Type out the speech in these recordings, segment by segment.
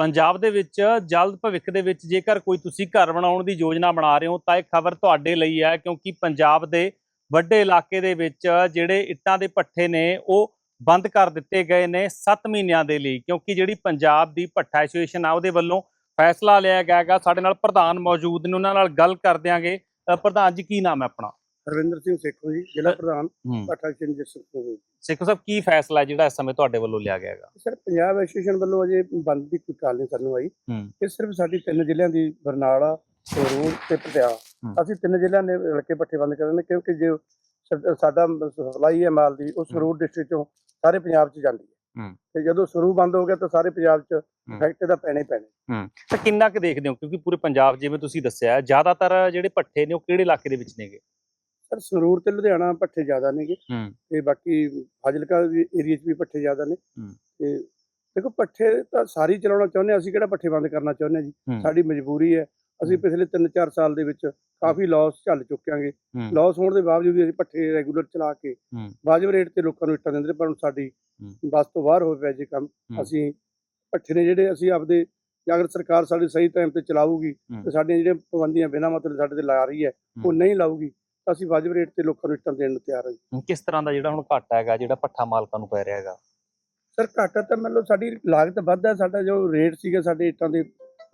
ਪੰਜਾਬ ਦੇ ਵਿੱਚ ਜਲਦ ਭਵਿੱਖ ਦੇ ਵਿੱਚ ਜੇਕਰ ਕੋਈ ਤੁਸੀਂ ਘਰ ਬਣਾਉਣ ਦੀ ਯੋਜਨਾ ਬਣਾ ਰਹੇ ਹੋ, ਤਾਂ ਇਹ ਖਬਰ ਤੁਹਾਡੇ ਲਈ ਹੈ, ਕਿਉਂਕਿ ਪੰਜਾਬ ਦੇ ਵੱਡੇ ਇਲਾਕੇ ਦੇ ਵਿੱਚ ਜਿਹੜੇ ਇੱਟਾਂ ਦੇ ਭੱਠੇ ਨੇ, ਉਹ ਬੰਦ ਕਰ ਦਿੱਤੇ ਗਏ ਨੇ 7 ਮਹੀਨਿਆਂ ਦੇ ਲਈ, ਕਿਉਂਕਿ ਜਿਹੜੀ ਪੰਜਾਬ ਦੀ ਭੱਠਾ ਐਸੋਸੀਏਸ਼ਨ ਆ, ਉਹਦੇ ਵੱਲੋਂ ਫੈਸਲਾ ਲਿਆ ਗਿਆ ਹੈਗਾ। ਸਾਡੇ ਨਾਲ ਪ੍ਰਧਾਨ ਮੌਜੂਦ ਨੇ, ਉਹਨਾਂ ਨਾਲ ਗੱਲ ਕਰ ਦਿਆਂਗੇ। ਪ੍ਰਧਾਨ ਜੀ, ਕੀ ਨਾਮ ਹੈ ਆਪਣਾ? ਹਰਵਿੰਦਰ ਸਿੰਘ ਸੇਖੋ ਜੀ ਜ਼ਿਲ੍ਹਾ ਪ੍ਰਧਾਨ ਹੂੰ। ਪਾਠਾ ਸਿੰਘ ਜਸਪ੍ਰੀਤ ਸਿੱਖੋ ਸਾਹਿਬ ਕੀ ਫੈਸਲਾ ਜਿਹੜਾ ਇਸ ਸਮੇਂ ਤੁਹਾਡੇ ਵੱਲੋਂ ਲਿਆ ਗਿਆ ਹੈਗਾ? ਸਰ ਪੰਜਾਬ ਐਸੋਸੀਏਸ਼ਨ ਵੱਲੋਂ ਅਜੇ ਬੰਦ ਦੀ ਕੋਈ ਕਾਲ ਨਹੀਂ ਸਾਨੂੰ ਆਈ। ਹੂੰ। ਇਹ ਸਿਰਫ ਸਾਡੀ ਤਿੰਨ ਜ਼ਿਲ੍ਹਿਆਂ ਦੀ ਬਰਨਾਲਾ ਸੰਗਰੂਰ ਤੇ ਪਟਿਆਲਾ। ਅਸੀਂ ਤਿੰਨ ਜ਼ਿਲ੍ਹਿਆਂ ਦੇ ਰਲਕੇ ਪੱਠੇ ਬੰਦ ਕਰ ਨੇ ਕਿਉਂਕਿ ਜੇ ਸਾ- ਸਾਡਾ ਸਪਲਾਈ ਹੈ ਮਾਲ ਦੀ ਉਹ ਸੰਗਰੂਰ ਡਿਸਟ੍ਰਿਕਟ ਚੋਂ ਸਾਰੇ ਪੰਜਾਬ 'ਚ ਜਾਂਦੀ ਹੈ। ਹੂੰ। ਤੇ ਜਦੋਂ ਸੰਗਰੂਰ ਬੰਦ ਹੋ ਗਿਆ ਤਾਂ ਸਾਰੇ ਪੰਜਾਬ 'ਚ ਇਫੈਕਟ ਦਾ ਪੈਣੇ ਹੀ ਪੈਣੇ। ਤਾਂ ਕਿੰਨਾ ਕੁ ਦੇਖਦੇ ਹੋ? ਕਿਉਂਕਿ ਪੂਰੇ ਪੰਜਾਬ ਜਿਵੇਂ ਤੁਸੀਂ ਦੱਸਿਆ ਜ਼ਿਆਦਾਤਰ ਜਿਹੜੇ ਪੱਠੇ ਨੇ ਉਹ ਕਿਹੜੇ ਇਲਾਕੇ ਦੇ ਵਿੱਚ ਨੇਗੇ? ਸਰ ਸੰਗਰੂਰ ਤੇ ਲੁਧਿਆਣਾ ਪੱਠੇ ਜ਼ਿਆਦਾ ਨੇਗੇ ਤੇ ਬਾਕੀ ਫਾਜ਼ਿਲਕਾ ਏਰੀਆ 'ਚ ਵੀ ਪੱਠੇ ਜ਼ਿਆਦਾ ਨੇ। ਤੇ ਦੇਖੋ ਪੱਠੇ ਤਾਂ ਸਾਰੀ ਚਲਾਉਣਾ ਚਾਹੁੰਦੇ ਅਸੀਂ ਕਿਹੜਾ ਪੱਠੇ ਬੰਦ ਕਰਨਾ ਚਾਹੁੰਦੇ ਜੀ। ਸਾਡੀ ਮਜਬੂਰੀ ਹੈ ਅਸੀਂ। ਪਿਛਲੇ 3-4 ਸਾਲ ਦੇ ਵਿੱਚ ਕਾਫੀ ਲਾਸ ਝੱਲ ਚੁੱਕਿਆਂਗੇ ਲਾਸ ਹੋਣ ਦੇ ਬਾਵਜੂਦ ਵੀ ਅਸੀਂ ਪੱਠੇ ਰੈਗੂਲਰ ਚਲਾ ਕੇ। ਵਾਜਬ ਰੇਟ ਤੇ ਲੋਕਾਂ ਨੂੰ ਇੱਟਾਂ ਦਿੰਦੇ ਪਰ ਹੁਣ ਸਾਡੀ। ਬਸ ਤੋਂ ਬਾਹਰ ਹੋ ਪਿਆ ਜੀ ਕੰਮ। ਅਸੀਂ ਪੱਠੇ ਨੇ ਜਿਹੜੇ ਅਸੀਂ ਆਪਦੇ ਜੇ ਅਗਰ ਸਰਕਾਰ ਸਾਡੇ ਸਹੀ ਟਾਈਮ ਤੇ ਚਲਾਊਗੀ। ਤੇ ਸਾਡੀਆਂ ਜਿਹੜੀਆਂ ਪਾਬੰਦੀਆਂ ਬਿਨਾਂ ਮਤਲਬ ਸਾਡੇ ਤੇ ਲਾ ਰਹੀ ਹੈ ਉਹ। ਨਹੀਂ ਲਾਊਗੀ ਅਸੀਂ ਵਾਜਬ ਰੇਟ ਤੇ ਲੋਕਾਂ ਨੂੰ ਇੱਟਾਂ ਦੇਣ ਨੂੰ ਤਿਆਰ ਹਾਂ ਜੀ। ਕਿਸ ਤਰ੍ਹਾਂ ਦਾ ਜਿਹੜਾ ਹੁਣ ਘਾਟਾ ਹੈਗਾ ਜਿਹੜਾ ਪੱਠਾ ਮਾਲਕਾਂ ਨੂੰ ਪੈ ਰਿਹਾ ਹੈਗਾ? ਸਰ ਘਾਟਾ ਤਾਂ ਮਤਲਬ ਸਾਡੀ ਲਾਗਤ ਵੱਧ ਹੈ ਸਾਡਾ ਜੋ ਰੇਟ ਸੀਗਾ ਸਾਡੇ ਇੱਟਾਂ ਦੇ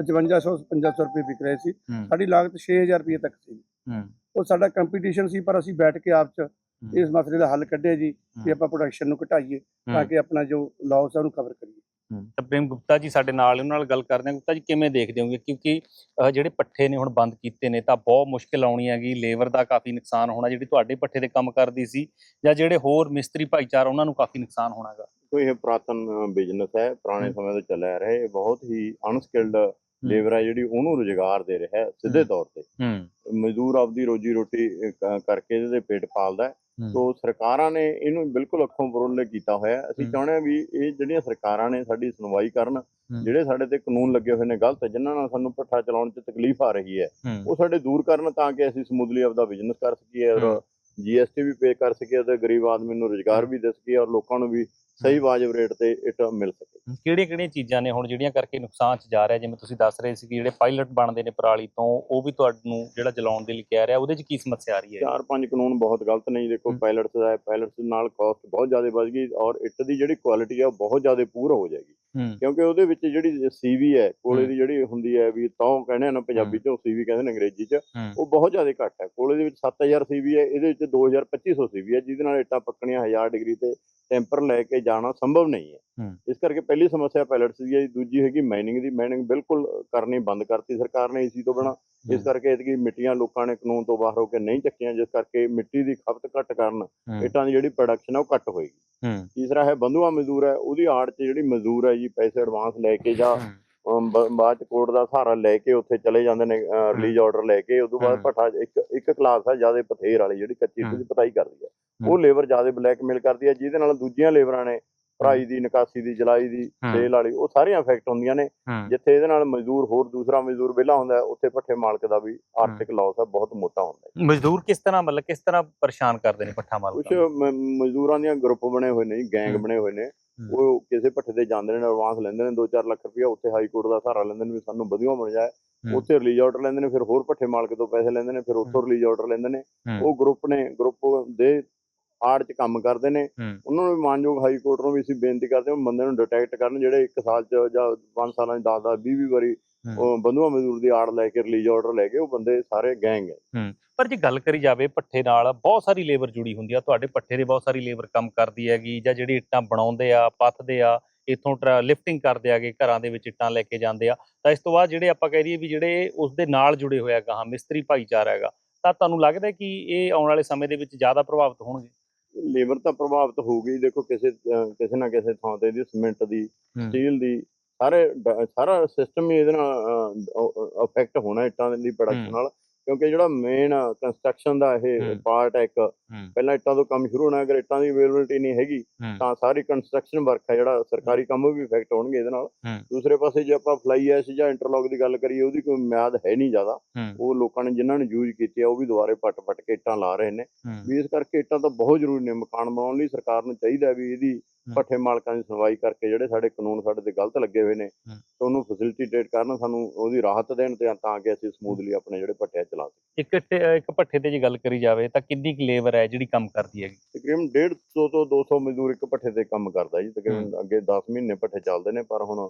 5500 5500 ਰੁਪਏ ਵਿਕ ਰਹੇ ਸੀ। ਹੂੰ। ਸਾਡੀ ਲਾਗਤ 6000 ਰੁਪਏ ਤੱਕ ਸੀ। ਹੂੰ। ਉਹ ਸਾਡਾ ਕੰਪੀਟੀਸ਼ਨ ਸੀ ਪਰ ਅਸੀਂ ਬੈਠ ਕੇ ਆਪ ਚ ਇਸ ਮਸਲੇ ਦਾ ਹੱਲ ਕੱਢਿਆ ਜੀ ਕਿ ਆਪਾਂ ਪ੍ਰੋਡਕਸ਼ਨ ਨੂੰ ਘਟਾਈਏ ਤਾਂ ਕਿ ਆਪਣਾ ਜੋ ਲਾਸ ਹੈ ਉਹਨੂੰ ਕਵਰ ਕਰੀਏ। ਤਾਂ ਪ੍ਰੇਮ ਗੁਪਤਾ ਜੀ ਸਾਡੇ ਨਾਲ ਉਹਨਾਂ ਨਾਲ ਗੱਲ ਕਰਦੇ ਹਾਂ। ਗੁਪਤਾ ਜੀ ਕਿਵੇਂ ਦੇਖਦੇ ਹੋਗੇ? ਕਿਉਂਕਿ ਜਿਹੜੇ ਪੱਠੇ ਨੇ ਹੁਣ ਬੰਦ ਕੀਤੇ ਨੇ ਤਾਂ ਬਹੁਤ ਮੁਸ਼ਕਿਲ ਆਉਣੀ ਹੈਗੀ। ਲੇਬਰ ਦਾ ਕਾਫੀ ਨੁਕਸਾਨ ਹੋਣਾ ਜਿਹੜੀ ਤੁਹਾਡੇ ਪੱਠੇ ਦੇ ਕੰਮ ਕਰਦੀ ਸੀ ਜਾਂ ਜਿਹੜੇ ਹੋਰ ਮਿਸਤਰੀ ਭਾਈਚਾਰਾ ਉਹਨਾਂ ਨੂੰ ਕਾਫੀ ਨੁਕਸਾਨ ਹੋਣਾਗਾ ਕੋਈ ਇਹ ਪੁਰਾਤਨ ਬਿਜ਼ਨਸ ਹੈ। ਪੁਰਾਣੇ। ਸਮੇਂ ਤੋਂ ਚੱਲਿਆ ਆ ਰਿਹਾ ਇਹ। ਬਹੁਤ ਹੀ ਅਨਸਕਿਲਡ ਲੇਬਰ ਹੈ ਜਿਹੜੀ ਉਹਨੂੰ ਰੁਜ਼ਗਾਰ ਦੇ ਰਿਹਾ ਹੈ ਸਿੱਧੇ। ਤੌਰ ਤੇ। ਹੂੰ। ਮਜ਼ਦੂਰ ਆਪਦੀ ਰੋਜੀ ਰੋਟੀ ਕਰਕੇ ਇਹਦੇ ਪੇਟ ਪਾਲਦਾ। ਸੋ ਸਰਕਾਰਾਂ ਨੇ ਇਹਨੂੰ ਬਿਲਕੁਲ ਅੱਖੋਂ ਪਰੋਲੇ ਕੀਤਾ ਹੋਇਆ। ਅਸੀਂ। ਚਾਹੁੰਦੇ ਹਾਂ ਵੀ ਇਹ ਜਿਹੜੀਆਂ ਸਰਕਾਰਾਂ ਨੇ ਸਾਡੀ ਸੁਣਵਾਈ ਕਰਨ। ਜਿਹੜੇ ਸਾਡੇ ਤੇ ਕਾਨੂੰਨ ਲੱਗੇ ਹੋਏ ਨੇ ਗਲਤ ਜਿਨ੍ਹਾਂ ਨਾਲ ਸਾਨੂੰ ਪੱਠਾ ਚਲਾਉਣ 'ਚ ਤਕਲੀਫ ਆ ਰਹੀ ਹੈ ਉਹ ਸਾਡੇ ਦੂਰ ਕਰਨ ਤਾਂ ਕਿ ਅਸੀਂ ਸਮੂਥਲੀ ਆਪਦਾ ਬਿਜ਼ਨਸ ਕਰ ਸਕੀਏ। ਔਰ ਜੀਐਸਟੀ ਵੀ ਪੇ ਕਰ ਸਕੀਏ ਤੇ ਗਰੀਬ ਆਦਮੀ ਨੂੰ ਰੁਜ਼ਗਾਰ ਵੀ ਦੇ ਸਕੀਏ ਔਰ ਲੋਕਾਂ ਨੂੰ ਵੀ ਸਹੀ ਵਾਜਬ ਰੇਟ ਤੇ ਇਟ ਮਿਲ ਸਕੇ। ਕਿਹੜੀਆਂ ਕਿਹੜੀਆਂ ਚੀਜ਼ਾਂ ਨੇ ਹੁਣ ਜਿਹੜੀਆਂ ਕਰਕੇ ਨੁਕਸਾਨ ਚ ਜਾ ਰਿਹਾ? ਜਿਵੇਂ ਤੁਸੀਂ ਦੱਸ ਰਹੇ ਸੀ ਕਿ ਜਿਹੜੇ ਪਾਇਲਟ ਬਣਦੇ ਨੇ ਪਰਾਲੀ ਤੋਂ ਉਹ ਵੀ ਤੁਹਾਨੂੰ ਜਿਹੜਾ ਜਲਾਉਣ ਦੇ ਲਈ ਕਹਿ ਰਿਹਾ ਉਹਦੇ ਚ ਕੀ ਸਮੱਸਿਆ ਆ ਰਹੀ ਹੈ? ਚਾਰ ਪੰਜ ਕਾਨੂੰਨ ਬਹੁਤ ਗਲਤ ਨੇ ਜੀ। ਦੇਖੋ। ਪਾਇਲਟਸ ਦਾ ਪਾਇਲਟਸ ਨਾਲ ਕਾਸਟ ਬਹੁਤ ਜ਼ਿਆਦਾ ਵੱਧ ਗਈ ਔਰ ਇੱਟ ਦੀ ਜਿਹੜੀ ਕੁਆਲਿਟੀ ਹੈ ਉਹ ਬਹੁਤ ਜ਼ਿਆਦਾ ਪੂਰ ਹੋ ਜਾਏਗੀ। ਕਿਉਂਕਿ ਉਹਦੇ ਵਿੱਚ ਜਿਹੜੀ ਸੀਵੀ ਹੈ ਕੋਲੇ। ਦੀ ਜਿਹੜੀ ਹੁੰਦੀ ਹੈ ਵੀ ਤੌ ਕਹਿੰਦੇ ਆ ਨਾ ਪੰਜਾਬੀ ਚ ਸੀਵੀ ਕਹਿੰਦੇ ਨੇ ਅੰਗਰੇਜ਼ੀ ਚ ਉਹ ਬਹੁਤ ਜ਼ਿਆਦਾ ਘੱਟ ਹੈ। ਕੋਲੇ ਦੇ ਵਿੱਚ 7000 ਸੀਵੀ ਹੈ ਇਹਦੇ ਵਿੱਚ 2250 ਸੀਵੀ ਹੈ ਜਿਹਦੇ ਨਾਲ ਇੱਟਾਂ ਪੱਕਣੀਆਂ 1000 ਡਿਗਰੀ ਤੇ ਟੈਂਪਰ ਲੈ ਕੇ ਜਾਣਾ ਸੰਭਵ ਨਹੀਂ ਹੈ। ਇਸ ਕਰਕੇ ਪਹਿਲੀ ਸਮੱਸਿਆ ਪਾਇਲਟਸ ਦੀ ਹੈ। ਦੂਜੀ ਹੈਗੀ ਮਾਈਨਿੰਗ ਦੀ। ਮਾਈਨਿੰਗ ਬਿਲਕੁਲ ਕਰਨੀ ਬੰਦ ਕਰਤੀ ਸਰਕਾਰ ਨੇ ਇਸੀ ਤੋਂ ਬਿਨਾਂ। ਇਸ ਕਰਕੇ ਇਹਦੀ ਮਿੱਟੀਆਂ ਲੋਕਾਂ ਨੇ ਕਾਨੂੰਨ ਤੋਂ ਬਾਹਰ ਹੋ ਕੇ ਨਹੀਂ ਚੱਕੀਆਂ। ਜਿਸ ਕਰਕੇ ਮਿੱਟੀ ਦੀ ਖਪਤ ਘੱਟ ਕਰਨ ਇੱਟਾਂ ਦੀ ਜਿਹੜੀ ਪ੍ਰੋਡਕਸ਼ਨ ਹੈ ਉਹ ਘੱਟ ਹੋਏਗੀ। ਤੀਸਰਾ ਹੈ ਬੰਧੂਆ ਮਜ਼ਦੂਰ ਹੈ। ਉਹਦੀ ਆੜ 'ਚ ਜਿਹੜੀ ਮਜ਼ਦੂਰ ਹੈ ਜੀ ਪੈਸੇ ਐਡਵਾਂਸ ਲੈ ਕੇ ਜਾਂ ਬਾਅਦ ਚ ਕੋਰਟ ਦਾ ਸਹਾਰਾ ਲੈ ਕੇ ਉੱਥੇ ਚਲੇ ਜਾਂਦੇ ਨੇ ਰਿਲੀਜ਼ ਆਰਡਰ ਲੈ ਕੇ। ਉਦੋਂ ਬਾਅਦ। ਭੱਠਾ ਇੱਕ ਇੱਕ ਕਲਾਸ ਹੈ ਜ਼ਿਆਦਾ ਪਥੇਰ ਵਾਲੀ ਜਿਹੜੀ ਕੱਚੀ ਇੱਟ ਹਮ। ਦੀ ਪਤਾਈ ਕਰਦੀ ਹੈ। ਉਹ ਲੇਬਰ ਜ਼ਿਆਦਾ ਬਲੈਕਮੇਲ ਕਰਦੀ ਹੈ ਜਿਹਦੇ ਨਾਲ ਦੂਜੀਆਂ ਲੇਬਰਾਂ ਨੇ ਭਰਾਈ ਦੀ ਨਿਕਾਸੀ ਦੀ ਜਲਾਈ ਦੀ। ਸੇਲ ਵਾਲੀ ਉਹ ਸਾਰੀਆਂ ਇਫੈਕਟ ਹੁੰਦੀਆਂ ਨੇ ਜਿੱਥੇ ਇਹਦੇ ਨਾਲ ਮਜ਼ਦੂਰ ਹੋਰ ਦੂਸਰਾ ਮਜ਼ਦੂਰ ਵਿਹਲਾ ਹੁੰਦਾ ਉੱਥੇ ਭੱਠੇ ਮਾਲਕ ਦਾ ਵੀ ਆਰਥਿਕ ਲਾਸ ਹੈ ਬਹੁਤ ਮੋਟਾ ਹੁੰਦਾ ਹੈ ਮਜ਼ਦੂਰ ਕਿਸ ਤਰ੍ਹਾਂ ਮਤਲਬ ਕਿਸ ਤਰ੍ਹਾਂ ਪਰੇਸ਼ਾਨ ਕਰਦੇ ਨੇ ਪੱਠਾ ਕੁਝ ਮਾਲਕਾਂ ਨੂੰ? ਮਜ਼ਦੂਰਾਂ ਦੀਆਂ ਗਰੁੱਪ ਬਣੇ ਹੋਏ ਨੇ ਗੈਂਗ। ਬਣੇ ਹੋਏ ਨੇ। ਉਹ ਕਿਸੇ ਭੱਠੇ ਤੇ ਜਾਂਦੇ ਨੇ ਐਡਵਾਂਸ ਲੈਂਦੇ ਨੇ 2-4 ਲੱਖ ਰੁਪਇਆ ਉੱਥੇ ਹਾਈ ਕੋਰਟ ਦਾ ਸਹਾਰਾ ਲੈਂਦੇ ਨੇ ਵੀ ਸਾਨੂੰ ਵਧੀਆ ਮਿਲ ਜਾਏ। ਉੱਥੇ ਰਿਲੀਜ਼ ਆਰਡਰ ਲੈਂਦੇ ਨੇ ਫਿਰ ਹੋਰ ਭੱਠੇ ਮਾਲਕ ਤੋਂ ਪੈਸੇ ਲੈਂਦੇ ਨੇ ਫਿਰ ਉੱਥੋਂ ਰਿਲੀਜ਼ ਆਰਡਰ ਲੈਂਦੇ ਨੇ। ਉਹ ਗਰੁੱਪ ਨੇ ਗਰੁੱਪ ਦੇ ਆੜ ਚ ਕੰਮ ਕਰਦੇ ਨੇ। ਉਹਨਾਂ ਨੂੰ ਵੀ ਮਾਨਯੋਗ ਹਾਈ ਕੋਰਟ ਨੂੰ ਵੀ ਅਸੀਂ ਬੇਨਤੀ ਕਰਦੇ ਹਾਂ ਬੰਦੇ ਨੂੰ ਡਿਟੈਕਟ ਕਰਨ ਜਿਹੜੇ 1 ਸਾਲ ਚ ਜਾਂ 5 ਸਾਲਾਂ ਚ 10-10 20-20 ਵਾਰੀ ਹਮ। ਉਹ ਬੰਧੂਆ ਮਜ਼ਦੂਰ ਦੀ ਆੜ ਲੈ ਕੇ ਰਿਲੀਜ਼ ਆਰਡਰ ਲੈ ਕੇ ਉਹ ਬੰਦੇ ਸਾਰੇ ਗੈਂਗ ਹੈ। ਪਰ ਜੇ ਗੱਲ ਕਰੀ ਜਾਵੇ ਪੱਠੇ ਨਾਲ ਬਹੁਤ ਸਾਰੀ ਲੇਬਰ ਜੁੜੀ ਹੁੰਦੀ ਆ। ਤੁਹਾਡੇ ਪੱਠੇ ਦੇ ਬਹੁਤ ਸਾਰੀ ਲੇਬਰ ਕੰਮ ਕਰਦੀ ਹੈਗੀ ਜਾਂ ਜਿਹੜੀ ਇੱਟਾਂ ਬਣਾਉਂਦੇ ਆ ਪੱਥਦੇ ਆ ਇਥੋਂ ਲਿਫਟਿੰਗ ਕਰਦੇ ਆਗੇ ਘਰਾਂ ਦੇ ਵਿੱਚ ਇੱਟਾਂ ਲੈ ਕੇ ਜਾਂਦੇ ਆ। ਤਾਂ ਇਸ ਤੋਂ ਬਾਅਦ ਜਿਹੜੇ ਆਪਾਂ ਕਹਿ ਦਈਏ ਵੀ ਜਿਹੜੇ ਉਸ ਦੇ ਨਾਲ ਜੁੜੇ ਹੋਇਆ ਗਾਹਾਂ ਮਿਸਤਰੀ ਭਾਈਚਾਰਾ ਹੈਗਾ ਤਾਂ ਤੁਹਾਨੂੰ ਲੱਗਦਾ ਕਿ ਇਹ ਆਉਣ ਵਾਲੇ ਸਮੇਂ ਦੇ ਵਿੱਚ ਜ਼ਿਆਦਾ ਪ੍ਰਭਾਵਿਤ ਹੋਣਗੇ? ਲੇਬਰ ਤਾਂ ਪ੍ਰਭਾਵਿਤ ਹੋਊਗੀ ਦੇਖੋ ਕਿਸੇ ਕਿਸੇ ਨਾ ਕਿਸੇ ਥਾਂ ਤੇ ਇਹਦੀ ਸੀਮੈਂਟ ਦੀ। ਸਟੀਲ ਦੀ ਸਾਰੇ ਸਾਰਾ ਸਿਸਟਮ ਹੀ ਇਹਦੇ ਨਾਲ ਅਫੈਕਟ ਹੋਣਾ ਇੱਟਾਂ ਦੀ ਪ੍ਰੋਡਕਸ਼ਨ। ਨਾਲ ਕਿਉਂਕਿ ਜਿਹੜਾ ਮੇਨ ਕੰਸਟਰਕਸ਼ਨ ਦਾ ਇਹ। ਪਾਰਟ ਹੈ ਇੱਕ। ਪਹਿਲਾਂ ਇੱਟਾਂ ਤੋਂ ਕੰਮ ਸ਼ੁਰੂ ਹੋਣਾ ਅਗਰ ਇੱਟਾਂ ਦੀ ਅਵੇਲੇਬਿਲਟੀ ਨਹੀਂ ਹੈਗੀ। ਤਾਂ ਸਾਰੀ ਕੰਸਟਰਕਸ਼ਨ ਵਰਕ ਹੈ ਜਿਹੜਾ ਸਰਕਾਰੀ ਕੰਮ ਵੀ ਇਫੈਕਟ ਹੋਣਗੇ ਇਹਦੇ ਨਾਲ। ਦੂਸਰੇ ਪਾਸੇ ਜੇ ਆਪਾਂ ਫਲਾਈ ਐਸ਼ ਜਾਂ ਇੰਟਰਲੌਕ ਦੀ ਗੱਲ ਕਰੀਏ ਉਹਦੀ ਕੋਈ ਮਿਆਦ ਹੈ ਨਹੀਂ ਜ਼ਿਆਦਾ। ਉਹ ਲੋਕਾਂ ਨੇ ਜਿਨ੍ਹਾਂ ਨੇ ਯੂਜ਼ ਕੀਤੀ ਆ ਉਹ ਵੀ ਦੁਬਾਰੇ ਪੱਟ ਪੱਟ ਕੇ ਇੱਟਾਂ ਲਾ ਰਹੇ ਨੇ। ਵੀ ਇਸ ਕਰਕੇ ਇੱਟਾਂ ਤਾਂ ਬਹੁਤ ਜ਼ਰੂਰੀ ਨੇ ਮਕਾਨ ਬਣਾਉਣ ਲਈ ਸਰਕਾਰ ਨੂੰ ਚਾਹੀਦਾ ਵੀ ਇਹਦੀ ਪੱਠੇ ਮਾਲਕਾਂ ਦੀ ਸੁਣਵਾਈ ਕਰਕੇ ਜਿਹੜੇ ਸਾਡੇ ਕਾਨੂੰਨ ਸਾਡੇ ਤੇ ਗਲਤ ਲੱਗੇ ਹੋਏ ਨੇ। ਤੇ ਉਹਨੂੰ ਫੈਸਿਲਿਟੇਟ ਕਰਨ ਸਾਨੂੰ ਉਹਦੀ ਰਾਹਤ ਦੇਣ ਤੇ ਤਾਂ ਕਿ ਅਸੀਂ ਸਮੂਥਲੀ ਆਪਣੇ ਜਿਹੜੇ ਪੱਠੇ ਆ ਚਲਾ ਸਕੀਏ। ਇੱਕ ਇੱਕ ਭੱਠੇ ਤੇ ਜੇ ਗੱਲ ਕਰੀ ਜਾਵੇ ਤਾਂ ਕਿੰਨੀ ਕੁ ਲੇਬਰ ਹੈ ਜਿਹੜੀ ਕੰਮ ਕਰਦੀ ਹੈਗੀ? ਤਕਰੀਬਨ 150 ਤੋਂ 200 ਮਜ਼ਦੂਰ ਇੱਕ ਪੱਠੇ ਤੇ ਕੰਮ ਕਰਦਾ ਜੀ ਤਕਰੀਬਨ ਅੱਗੇ 10 ਮਹੀਨੇ ਪੱਠੇ ਚੱਲਦੇ ਨੇ ਪਰ ਹੁਣ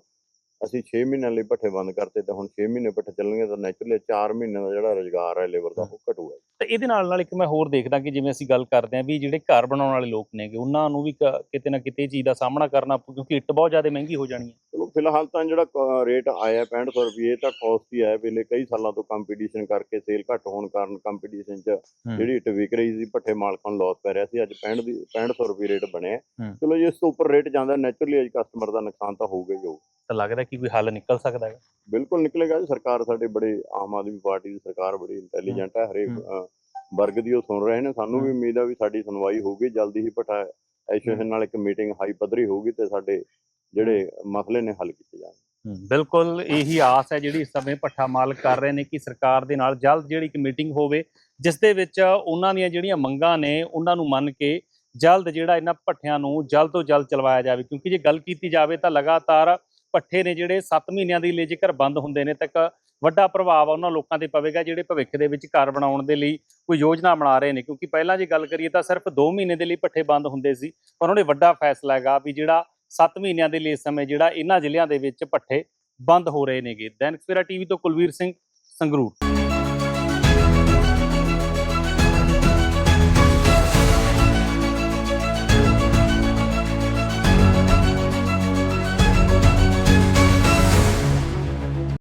ਅਸੀਂ 6 ਮਹੀਨਿਆਂ ਲਈ ਭੱਠੇ ਬੰਦ ਕਰਤੇ ਤੇ ਹੁਣ 6 ਮਹੀਨੇ ਪੱਠੇ ਚੱਲਣਗੇ ਤਾਂ ਨੈਚੁਰਲੀ 4 ਮਹੀਨੇ ਦਾ ਜਿਹੜਾ ਰੋਜ਼ਗਾਰ ਹੈ ਲੇਬਰ ਦਾ ਉਹ ਘਟੂਗਾ ਤੇ ਇਹਦੇ ਨਾਲ ਨਾਲ ਇੱਕ ਮੈਂ ਹੋਰ ਦੇਖਦਾ ਕਿ ਜਿਵੇਂ ਅਸੀਂ ਗੱਲ ਕਰਦੇ ਹਾਂ ਵੀ ਜਿਹੜੇ ਘਰ ਬਣਾਉਣ ਵਾਲੇ ਲੋਕ ਨੇਗੇ, ਉਹਨਾਂ ਨੂੰ ਵੀ ਕਿਤੇ ਨਾ ਕਿਤੇ ਚੀਜ਼ ਦਾ ਸਾਹਮਣਾ ਕਰਨਾ ਕਿਉਂਕਿ ਇੱਟ ਬਹੁਤ ਜ਼ਿਆਦਾ ਮਹਿੰਗੀ ਹੋ ਜਾਣੀ ਹੈ। ਫਿਲਹਾਲ ਤਾਂ ਜਿਹੜਾ ਰੇਟ ਆਇਆ 6500 ਰੁਪਏ ਤਾਂ ਕਾਸਟ ਹੀ ਆਇਆ ਪਹਿਲੇ ਕਈ ਸਾਲਾਂ ਤੋਂ ਕੰਪੀਟੀਸ਼ਨ ਕਰਕੇ ਸੇਲ ਘੱਟ ਹੋਣ ਕਾਰਨ ਕੰਪੀਟੀਸ਼ਨ 'ਚ ਜਿਹੜੀ ਇੱਟ ਵਿਕ ਰਹੀ ਸੀ ਪੱਠੇ ਮਾਲਕਾਂ ਨੂੰ ਲਾਸ ਪੈ ਰਿਹਾ ਸੀ ਅੱਜ 65 ਦੀ 6500 ਰੁਪਏ ਰੇਟ ਬਣਿਆ। ਚਲੋ ਜੇ ਇਸ ਤੋਂ ਉੱਪਰ ਰੇਟ ਜਾਂਦਾ ਨੈਚੁਰਲੀ ਅੱਜ ਕਸਟਮਰ ਦਾ ਨੁਕਸਾਨ ਤਾਂ ਹੋਊਗਾ ਹੀ ਹੋਊ ਤਾਂ ਲੱਗਦਾ ਕਿ ਕੋਈ ਹੱਲ ਨਿਕਲ ਸਕਦਾ ਹੈ ਬਿਲਕੁਲ ਨਿਕਲੇਗਾ ਜੀ ਸਰਕਾਰ ਸਾਡੇ ਬੜੇ ਆਮ ਆਦਮੀ ਪਾਰਟੀ ਦੀ ਸਰਕਾਰ ਬੜੀ ਇੰਟੈਲੀਜੈਂਟ ਹੈ ਹਰੇਕ ਵਰਗ ਦੀ ਉਹ ਸੁਣ ਰਹੇ ਨੇ। ਸਾਨੂੰ ਵੀ। ਉਮੀਦ ਆ ਵੀ ਸਾਡੀ ਸੁਣਵਾਈ ਹੋਊਗੀ ਜਲਦੀ ਹੀ ਪਟਾ ਐਸੋਸੀਏਸ਼ਨ ਨਾਲ ਇੱਕ ਮੀਟਿੰਗ ਹਾਈ ਪੱਧਰੀ ਹੋਊਗੀ ਤੇ ਸਾਡੇ ਜਿਹੜੇ ਮਸਲੇ ਨੇ ਹੱਲ ਕੀਤੇ ਜਾਣਗੇ ਬਿਲਕੁਲ ਇਹੀ ਆਸ ਹੈ ਜਿਹੜੀ ਇਸ ਸਮੇਂ ਭੱਠਾ ਮਾਲਕ ਕਰ ਰਹੇ ਨੇ ਕਿ ਸਰਕਾਰ ਦੇ ਨਾਲ ਜਲਦ ਜਿਹੜੀ ਇੱਕ ਮੀਟਿੰਗ ਹੋਵੇ, ਜਿਸ ਦੇ ਵਿੱਚ ਉਹਨਾਂ ਦੀਆਂ ਜਿਹੜੀਆਂ ਮੰਗਾਂ ਨੇ, ਉਹਨਾਂ ਨੂੰ ਮੰਨ ਕੇ ਜਲਦ ਜਿਹੜਾ ਇਹਨਾਂ ਭੱਠਿਆਂ ਨੂੰ ਜਲਦ ਤੋਂ ਜਲਦ ਚਲਵਾਇਆ ਜਾਵੇ। ਕਿਉਂਕਿ ਜੇ ਗੱਲ ਕੀਤੀ ਜਾਵੇ ਤਾਂ ਲਗਾਤਾਰ ਭੱਠੇ ਨੇ ਜਿਹੜੇ 7 ਮਹੀਨਿਆਂ ਦੇ ਲਈ ਜੇਕਰ ਬੰਦ ਹੁੰਦੇ ਨੇ, ਤਾਂ ਇੱਕ ਵੱਡਾ ਪ੍ਰਭਾਵ ਉਹਨਾਂ ਲੋਕਾਂ ਤੇ ਪਵੇਗਾ ਜਿਹੜੇ ਭਵਿੱਖ ਦੇ ਵਿੱਚ ਘਰ ਬਣਾਉਣ ਦੇ ਲਈ ਕੋਈ ਯੋਜਨਾ ਬਣਾ ਰਹੇ ਨੇ। ਕਿਉਂਕਿ ਪਹਿਲਾਂ ਜੇ ਗੱਲ ਕਰੀਏ ਤਾਂ ਸਿਰਫ 2 ਮਹੀਨੇ ਦੇ ਲਈ ਭੱਠੇ ਬੰਦ ਹੁੰਦੇ ਸੀ, ਪਰ ਉਹਨੇ ਵੱਡਾ ਫੈਸਲਾ ਹੈਗਾ ਵੀ ਜਿਹੜਾ 7 ਮਹੀਨਿਆਂ ਦੇ ਲਈ ਸਮੇਂ ਜਿਹੜਾ ਇਹਨਾਂ ਜ਼ਿਲ੍ਹਿਆਂ ਦੇ ਵਿੱਚ ਭੱਠੇ ਬੰਦ ਹੋ ਰਹੇ ਨੇਗੇ। ਦੈਨਿਕ ਸਵੇਰਾ ਟੀਵੀ ਤੋਂ ਕੁਲਵੀਰ ਸਿੰਘ ਸੰਗਰੂਰ।